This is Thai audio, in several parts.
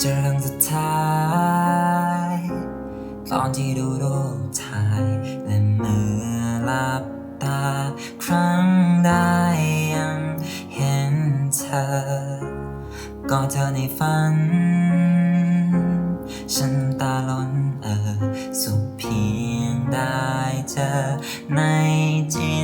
เจอครั้งสุดท้าย ตอนที่ดูรูปถ่ายและเมื่อหลับตา ครั้งใดยังเห็นเธอก็เธอในฝัน ฉันตาล้นเออสุขเพียงได้เจอในจิน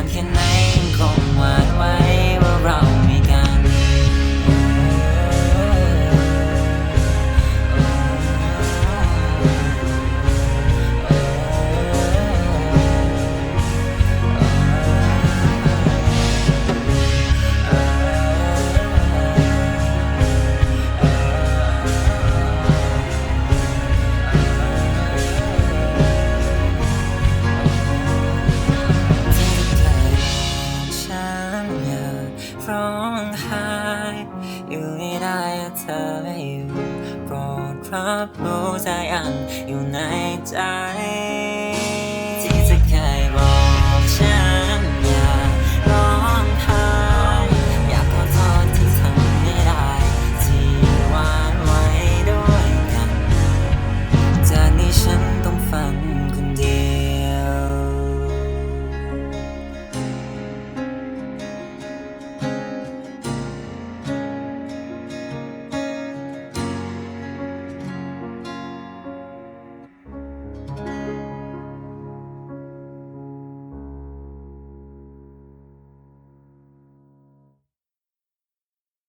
anche mai in coma ร้องไห้อยู่ไม่ได้เธออยู่โปรดรับรู้ใจอันอยู่ในใจ